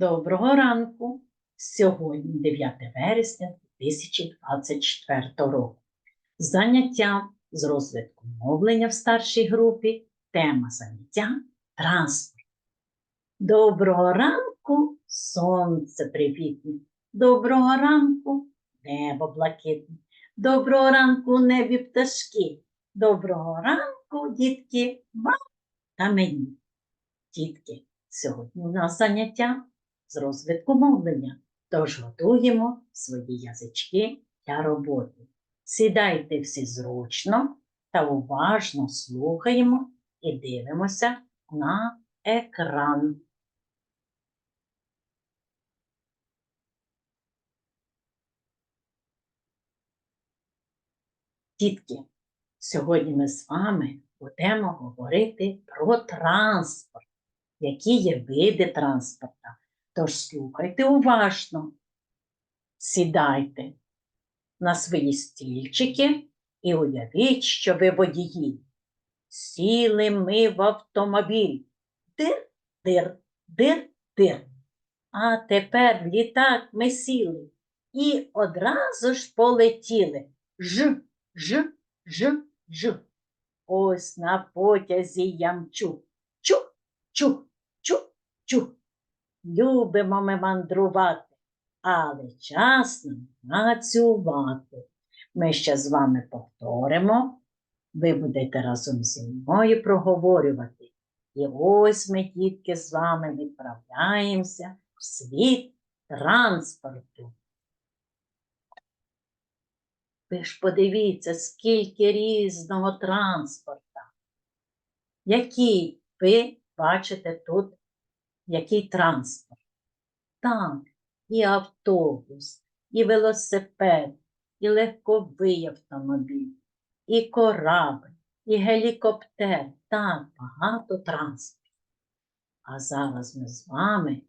Доброго ранку! Сьогодні 9 вересня 2024 року. Заняття з розвитку мовлення в старшій групі. Тема заняття транспорт. Доброго ранку, сонце привітне. Доброго ранку, небо блакитне. Доброго ранку, небі пташки. Доброго ранку, дітки, вам та мені. Дітки, сьогодні у нас заняття з розвитку мовлення, тож готуємо свої язички для роботи. Сідайте всі зручно та уважно слухаємо і дивимося на екран. Дітки, сьогодні ми з вами будемо говорити про транспорт, які є види транспорта. Тож слухайте уважно, сідайте на свої стільчики і уявіть, що ви водії. Сіли ми в автомобіль. Дир, дир, дир, дир. А тепер в літак ми сіли і одразу ж полетіли. Ж, ж, ж, ж. Ось на потязі я мчу. Чух, чух, чух, чух. Любимо ми мандрувати, але час нам працювати. Ми ще з вами повторимо. Ви будете разом зі мною проговорювати. І ось ми, дітки, з вами відправляємося в світ транспорту. Ви ж подивіться, скільки різного транспорта. Який ви бачите тут, який транспорт? Так, і автобус, і велосипед, і легковий автомобіль, і корабль, і гелікоптер. Так, багато транспорту. А зараз ми з вами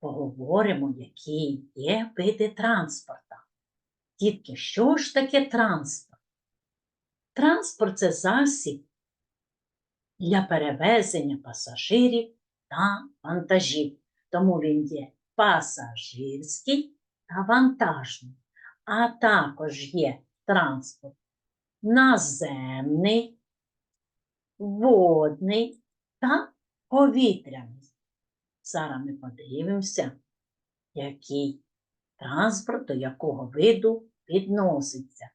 поговоримо, які є види транспорта. Дітки, що ж таке транспорт? Транспорт це засіб для перевезення пасажирів та вантажів. Тому він є пасажирський та вантажний. А також є транспорт наземний, водний та повітряний. Зараз ми подивимося, який транспорт до якого виду відноситься.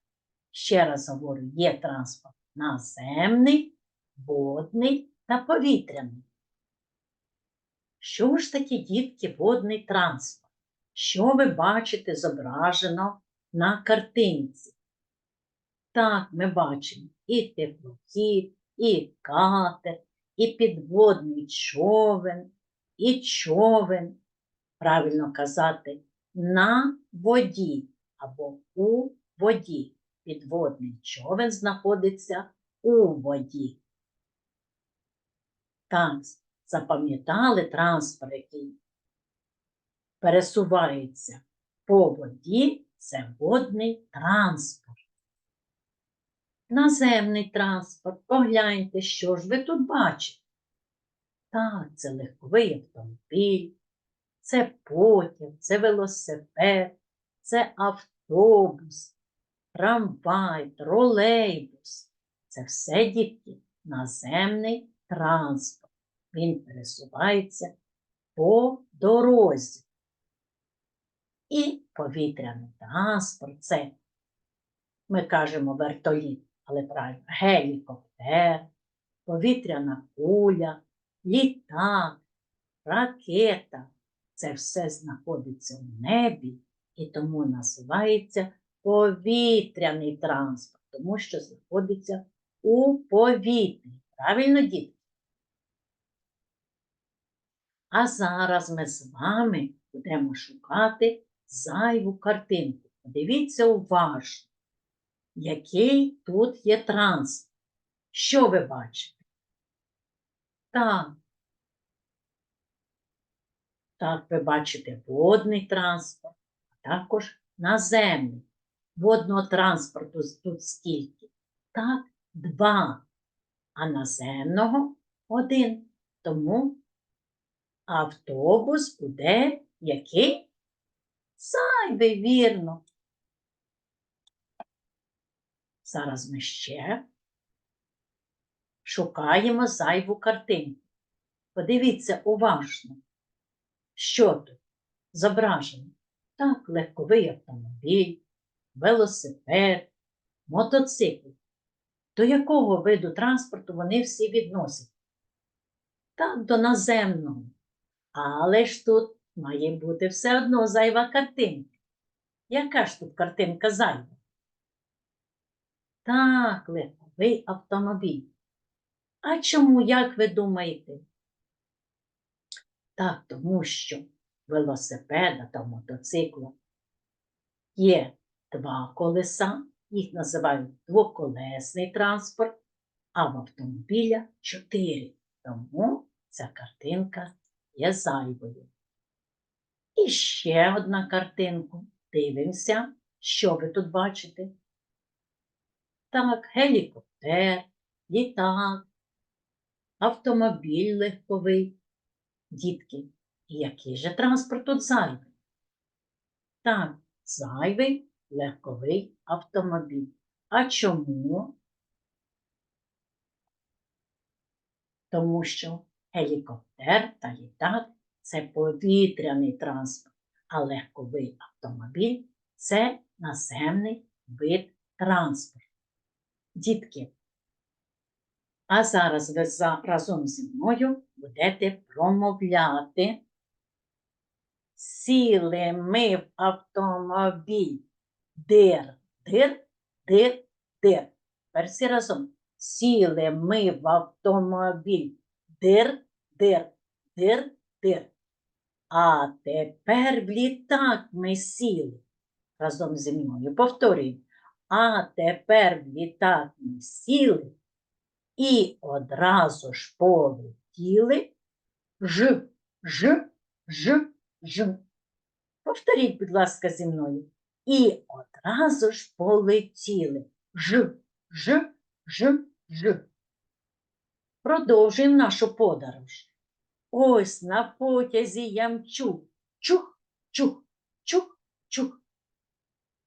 Ще раз говорю, є транспорт наземний, водний та повітряний. Що ж таке, дітки, водний транспорт? Що ви бачите зображено на картинці? Так, ми бачимо і теплохід, і катер, і підводний човен, і човен. Правильно казати, на воді або у воді. Підводний човен знаходиться у воді. Так, запам'ятали транспорт, який пересувається по воді, це водний транспорт. Наземний транспорт, погляньте, що ж ви тут бачите. Так, це легковий автомобіль, це потяг, це велосипед, це автобус, трамвай, тролейбус. Це все дітки наземний транспорт. Він пересувається по дорозі. І повітряний транспорт це, ми кажемо вертоліт, але правильно, гелікоптер, повітряна куля, літак, ракета. Це все знаходиться в небі і тому називається повітряний транспорт, тому що знаходиться у повітрі. Правильно, діти? А зараз ми з вами будемо шукати зайву картинку. Подивіться уважно, який тут є транспорт. Що ви бачите? Так. Так, ви бачите водний транспорт, а також наземний. Водного транспорту тут скільки? Так, два, а наземного один. Тому автобус буде який? Зайвий, вірно. Зараз ми ще шукаємо зайву картинку. Подивіться уважно, що тут зображено. Так, легковий автомобіль, велосипед, мотоцикл. До якого виду транспорту вони всі відносять? Так, до наземного. Але ж тут має бути все одно зайва картинка. Яка ж тут картинка зайва? Так, легковий автомобіль. А чому, як ви думаєте? Так, тому що велосипеда та мотоцикла є два колеса, їх називають двоколесний транспорт, а в автомобіля чотири. Тому ця картинка є зайвою. І ще одна картинка. Дивимося, що ви тут бачите. Так, гелікоптер, літак, автомобіль легковий. Дітки, який же транспорт тут зайвий? Так, зайвий легковий автомобіль. А чому? Тому що гелікоптер та літак це повітряний транспорт, а легковий автомобіль це наземний вид транспорту. Дітки, а зараз ви разом зі мною будете промовляти. Сіли ми в автомобіль. Дир, дир, дир, дир. Всі разом. Сіли ми в автомобіль. Дир, дир, дир, дир. А тепер в літак ми сіли. Разом зі мною повторюємо. А тепер в літак ми сіли і одразу ж полетіли ж, ж, ж, ж. Повторіть, будь ласка, зі мною. І одразу ж полетіли ж, ж, ж, ж. Продовжуємо нашу подорож. Ось на потязі я мчу. Чух, чух, чух, чух.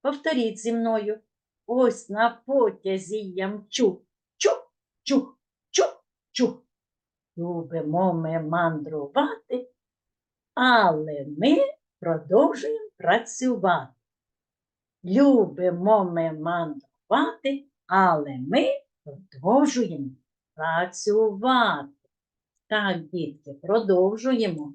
Повторіть зі мною. Ось на потязі я мчу. Чух, чух, чух, чух. Любимо ми мандрувати, але ми продовжуємо працювати. Любимо ми мандрувати, але ми продовжуємо працювати. Так, дітки, продовжуємо.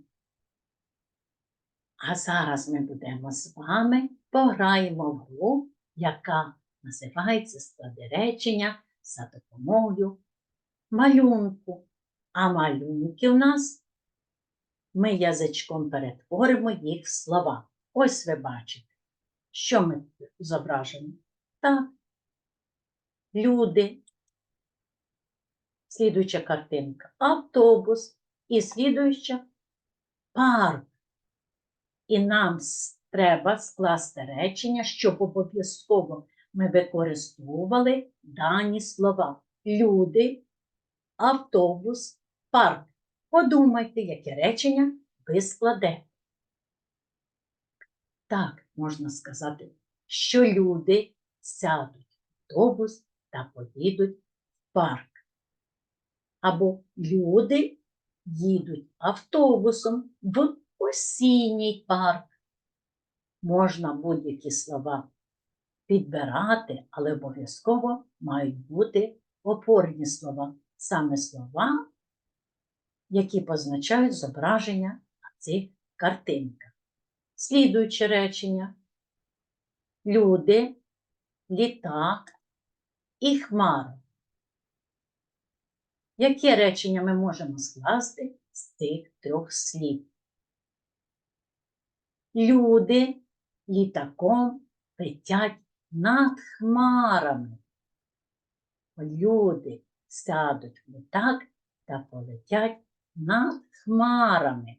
А зараз ми будемо з вами пограємо в гру, яка називається склади речення за допомогою малюнку. А малюнки у нас ми язичком перетворимо їх в слова. Ось ви бачите, що ми зображені. Так, люди. Слідуюча картинка автобус і слідуюча парк. І нам треба скласти речення, щоб обов'язково ми використовували дані слова. Люди, автобус, парк. Подумайте, яке речення ви складете. Так, можна сказати, що люди сядуть в автобус та поїдуть в парк. Або люди їдуть автобусом в осінній парк. Можна будь-які слова підбирати, але обов'язково мають бути опорні слова. Саме слова, які позначають зображення на цих картинках. Слідуюче речення. Люди, літак і хмара. Яке речення ми можемо скласти з цих трьох слів? Люди літаком летять над хмарами. Люди сядуть літак та полетять над хмарами.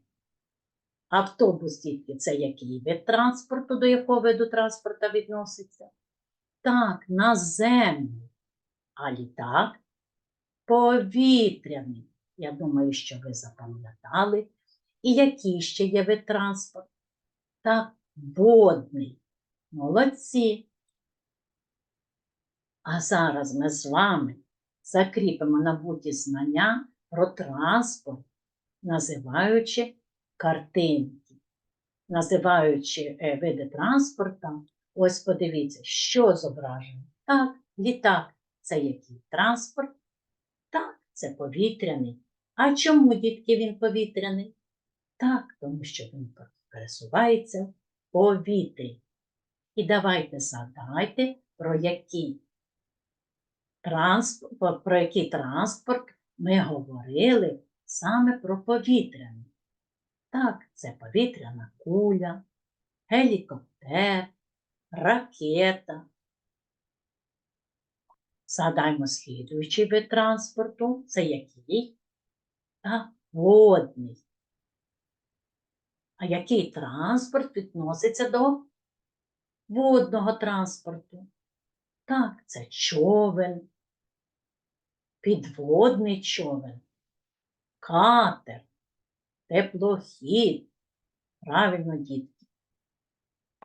Автобус тільки це який вид транспорту, до якого виду транспорту відноситься? Так, наземний. А літак повітряний. Я думаю, що ви запам'ятали І який ще є вид транспорту? Так, водний. Молодці. А зараз ми з вами закріпимо набуті знання про транспорт, називаючи картинки, називаючи е, види транспорту. Ось подивіться, що зображено. Так, літак це який транспорт? Це повітряний. А чому, дітки, він повітряний? Так, тому що він пересувається в повітрі. І давайте згадайте, про який транспорт, про який транспорт ми говорили саме про повітряний. Так, це повітряна куля, гелікоптер, ракета. Згадаймо слідуючий вид транспорту. Це який? Та водний. А який транспорт відноситься до водного транспорту? Так, це човен, підводний човен, катер, теплохід. Правильно, дітки.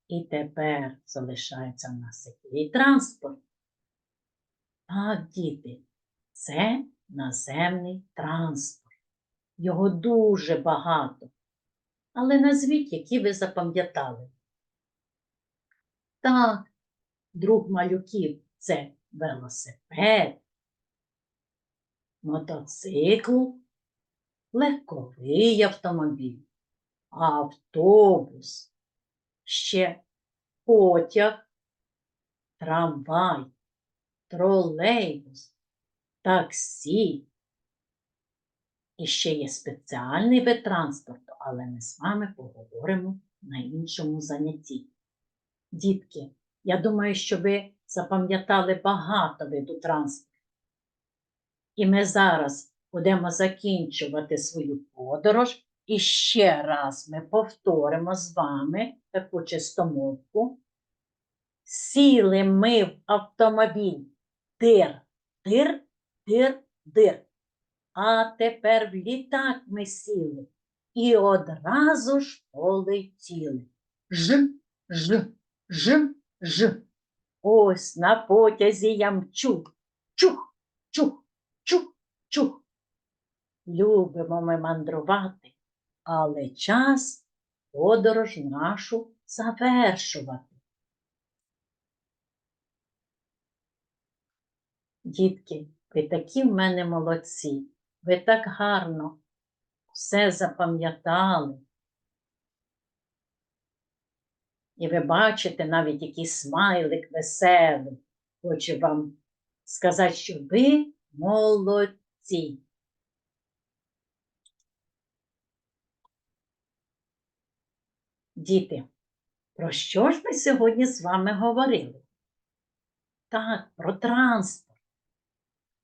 І тепер залишається в нас який транспорт. Так, діти, це наземний транспорт. Його дуже багато. Але назвіть, які ви запам'ятали. Так, друг малюків це велосипед, мотоцикл, легковий автомобіль, автобус, ще потяг, трамвай, тролейбус, таксі. І ще є спеціальний вид транспорту, але ми з вами поговоримо на іншому занятті. Дітки, я думаю, що ви запам'ятали багато виду транспорту. І ми зараз будемо закінчувати свою подорож. І ще раз ми повторимо з вами таку чистомовку. Сіли ми в автомобіль дир, дир, дир, дир. А тепер в літак ми сіли і одразу ж полетіли. Ж, ж, ж, ж. Ось на потязі я мчу. Чух, чух, чух, чух. Любимо ми мандрувати, але час подорож нашу завершувати. Дітки, ви такі в мене молодці, ви так гарно все запам'ятали. І ви бачите навіть який смайлик веселий. Хочу вам сказати, що ви молодці. Діти, про що ж ми сьогодні з вами говорили? Так, про транспорт.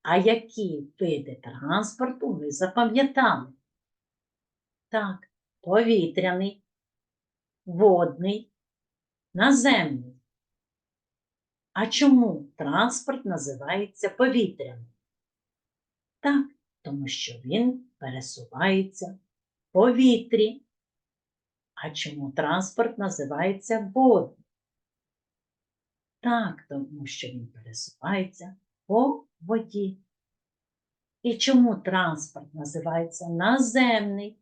А які види транспорту ви запам'ятали? Так, повітряний, водний, наземний. А чому транспорт називається повітряним? Так, тому що він пересувається в повітрі. А чому транспорт називається водним? Так, тому що він пересувається по воді. І чому транспорт називається наземний?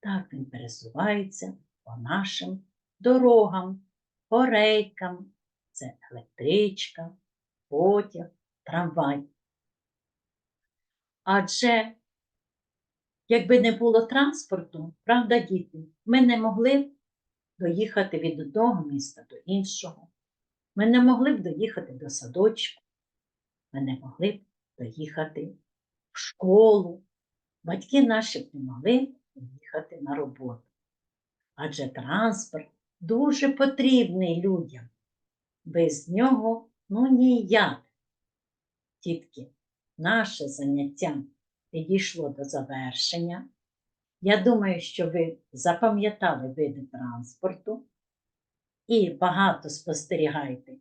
Так він пересувається по нашим дорогам, по рейкам. Це електричка, потяг, трамвай. Адже, якби не було транспорту, правда, діти, ми не могли б доїхати від одного міста до іншого. Ми не могли б доїхати до садочку, ми не могли б доїхати в школу. Батьки наші б не могли їхати на роботу. Адже транспорт дуже потрібний людям. Без нього ну ніяк. Тітки, наше заняття підійшло до завершення. Я думаю, що ви запам'ятали види транспорту і багато спостерігаєте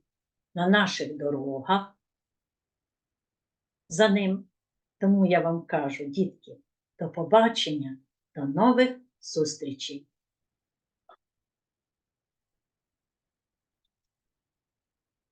на наших дорогах за ним. Тому я вам кажу, дітки, до побачення До нових зустрічей!